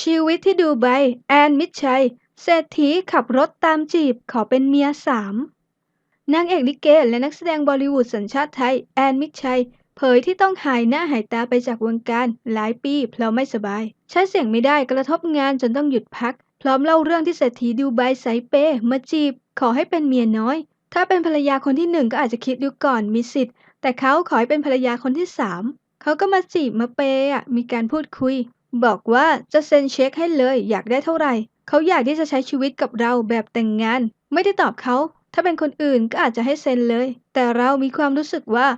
ชีวิตที่ดูไบแอนมิตรชัย เศรษฐีขับรถตามจีบขอเป็นเมียสามนางเอกลิเกและนักแสดงบอลิวูดสัญชาติไทย แอนมิตรชัย เผยที่ต้องหายหน้าหายตาไปจากวงการ หลายปีเพราะไม่สบาย ใช้เสียงไม่ได้กระทบงานจนต้องหยุดพัก พร้อมเล่าเรื่องที่เศรษฐีดูไบสายเปย์มาจีบ ขอให้เป็นเมียน้อย ถ้าเป็นภรรยาคนที่หนึ่งก็อาจจะคิดดูก่อนมีสิทธิ์ แต่เขาขอให้เป็นภรรยาคนที่สามเขาก็มาจีบมาเปย์อะมีการพูดคุย บอกว่าจะเซ็นเช็คให้เลยอยากได้เท่าไหร่ เขาอยากที่จะใช้ชีวิตกับเราแบบแต่งงาน ไม่ได้ตอบเขา ถ้าเป็นคนอื่นก็อาจจะให้เซ็นเลย แต่เรามีความรู้สึกว่า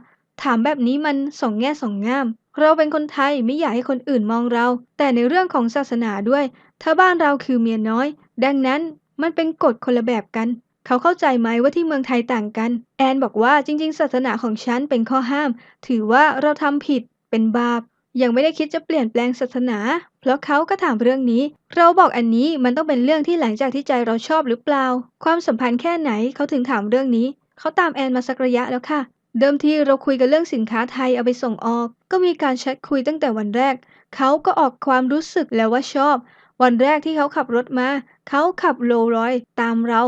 ถามแบบนี้มันสองแง่สองงาม เราเป็นคนไทยไม่อยากให้คนอื่นมองเรา แต่ในเรื่องของศาสนาด้วย ถ้าบ้านเราคือเมียน้อย ดังนั้นมันเป็นกฎคนละแบบกัน เขาเข้าใจไหมว่าที่เมืองไทยต่างกัน แอนบอกว่าจริง ๆ ศาสนาของฉันเป็นข้อห้าม ถือว่าเราทำผิดเป็นบาป ยังไม่ได้คิดจะเปลี่ยนแปลงศาสนา เพราะเขาก็ถามเรื่องนี้ เราบอกอันนี้มันต้องเป็นเรื่องที่หลังจากที่ใจเราชอบหรือเปล่า ความสัมพันธ์แค่ไหนเขาถึงถามเรื่องนี้ เขาตามแอนมาสักระยะแล้วค่ะ เดิมทีเราคุยกันเรื่องสินค้าไทยเอาไปส่งออก ก็มีการแชทคุยตั้งแต่วันแรก เขาก็ออกความรู้สึกแล้วว่าชอบ วันแรกที่เขาขับรถมา เขาขับโลรอยตามเรา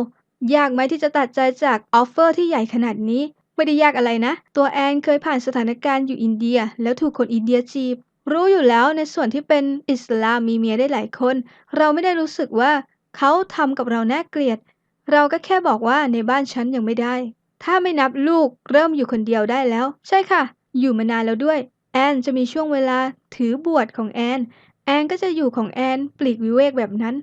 ยากไหมที่จะตัดใจจากออฟเฟอร์ที่ใหญ่ขนาดนี้ ไม่ได้ยากอะไรนะ ตัวแอนเคยผ่านสถานการณ์อยู่อินเดีย แล้วถูกคนอินเดียจีบ รู้อยู่แล้วในส่วนที่เป็นอิสลามมีเมียได้หลายคน เราไม่ได้รู้สึกว่าเขาทำกับเราน่าเกลียด เราก็แค่บอกว่าในบ้านฉันยังไม่ได้ ถ้าไม่นับลูกเริ่มอยู่คนเดียวได้แล้ว ใช่ค่ะ อยู่มานานแล้วด้วย แอนจะมีช่วงเวลาถือบวชของแอน แอนก็จะอยู่ของแอนปลีกวิเวกแบบนั้น